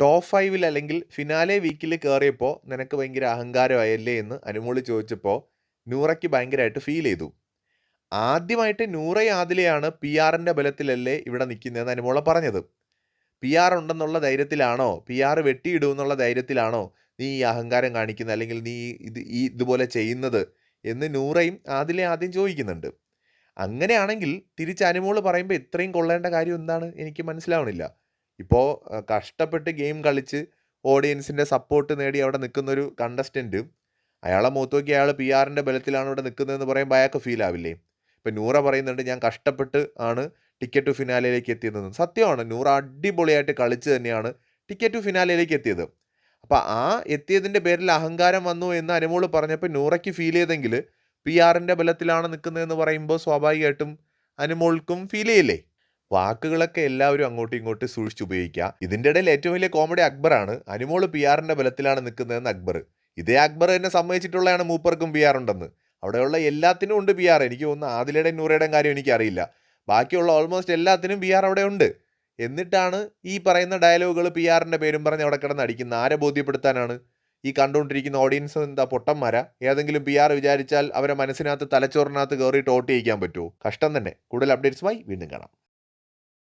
Top ഫൈവിൽ അല്ലെങ്കിൽ finale വീക്കിൽ കയറിയപ്പോൾ നിനക്ക് ഭയങ്കര അഹങ്കാരമായല്ലേ എന്ന് അനുമോൾ ചോദിച്ചപ്പോൾ നൂറയ്ക്ക് ഭയങ്കരമായിട്ട് ഫീൽ ചെയ്തു. ആദ്യമായിട്ട് നൂറ ആദിലെയാണ് പി ആറിന്റെ ബലത്തിലല്ലേ ഇവിടെ നിൽക്കുന്നതെന്ന് അനുമോള പറഞ്ഞത്. പി ആർ ഉണ്ടെന്നുള്ള ധൈര്യത്തിലാണോ? പി ആർ വെട്ടിയിടും എന്നുള്ള ധൈര്യത്തിലാണോ നീ ഈ അഹങ്കാരം കാണിക്കുന്നത് അല്ലെങ്കിൽ നീ ഇത് ഈ ഇതുപോലെ ചെയ്യുന്നത് എന്ന് നൂറയും ആദിലെ ആദ്യം ചോദിക്കുന്നുണ്ട്. അങ്ങനെയാണെങ്കിൽ തിരിച്ച് അനുമോൾ പറയുമ്പോൾ ഇത്രയും കൊള്ളേണ്ട കാര്യം എന്താണ്? എനിക്ക് മനസ്സിലാവണില്ല. ഇപ്പോൾ കഷ്ടപ്പെട്ട് ഗെയിം കളിച്ച് ഓഡിയൻസിന്റെ സപ്പോർട്ട് നേടി അവിടെ നിൽക്കുന്നൊരു കണ്ടസ്റ്റന്റ് അയാളെ മൂത്തോക്കി അയാൾ പി ആറിന്റെ ബലത്തിലാണ് ഇവിടെ നിൽക്കുന്നതെന്ന് പറയുമ്പോൾ അയാൾക്ക് ഫീൽ ആവില്ലേ? ഇപ്പം നൂറ പറയുന്നുണ്ട് ഞാൻ കഷ്ടപ്പെട്ട് ആണ് ടിക്കറ്റ് ടു ഫിനാലയിലേക്ക് എത്തിയതെന്ന്. സത്യമാണ് നൂറ അടിപൊളിയായിട്ട് കളിച്ച് തന്നെയാണ് ടിക്കറ്റ് ടു ഫിനാലയിലേക്ക് എത്തിയത്. അപ്പോൾ ആ എത്തിയതിന്റെ പേരിൽ അഹങ്കാരം വന്നു എന്ന് അനുമോൾ പറഞ്ഞപ്പോൾ നൂറയ്ക്ക് ഫീൽ ചെയ്തെങ്കിൽ പി ആറിന്റെ ബലത്തിലാണ് നിൽക്കുന്നതെന്ന് പറയുമ്പോൾ സ്വാഭാവികമായിട്ടും അനുമോൾക്കും ഫീൽ ചെയ്യില്ലേ? വാക്കുകളൊക്കെ എല്ലാവരും അങ്ങോട്ടും ഇങ്ങോട്ടും സൂക്ഷിച്ച് ഉപയോഗിക്കുക. ഇതിന്റെ ഇടയിൽ ഏറ്റവും വലിയ കോമഡി അക്ബറാണ്. അനുമോൾ പി ആറിന്റെ ബലത്തിലാണ് നിൽക്കുന്നതെന്ന് അക്ബർ. ഇതേ അക്ബർ തന്നെ സമ്മതിച്ചിട്ടുള്ളതാണ് മൂപ്പർക്കും പി ആർ ഉണ്ടെന്ന്. അവിടെയുള്ള എല്ലാത്തിനും ഉണ്ട് പി ആർ എനിക്ക് തോന്നുന്നു ആദിലയുടെയും നൂറയുടെയും കാര്യം എനിക്കറിയില്ല. ബാക്കിയുള്ള ഓൾമോസ്റ്റ് എല്ലാത്തിനും പി ആർ അവിടെ ഉണ്ട്. എന്നിട്ടാണ് ഈ പറയുന്ന ഡയലോഗുകൾ പി ആറിന്റെ പേരും പറഞ്ഞ് അവിടെ കിടന്ന് അടിക്കുന്നത് ആരെ ബോധ്യപ്പെടുത്താനാണ് ഈ കണ്ടുകൊണ്ടിരിക്കുന്ന ഓഡിയൻസ് എന്താ പൊട്ടന്മാരാ? ഏതെങ്കിലും പി ആർ വിചാരിച്ചാൽ അവരെ മനസ്സിനകത്ത് തലച്ചോറിനകത്ത് കയറിയിട്ട് ടോട്ട് ചെയ്യിക്കാൻ പറ്റുമോ? കഷ്ടം തന്നെ. കൂടുതൽ അപ്ഡേറ്റ്സുമായി വീണ്ടും കാണാം.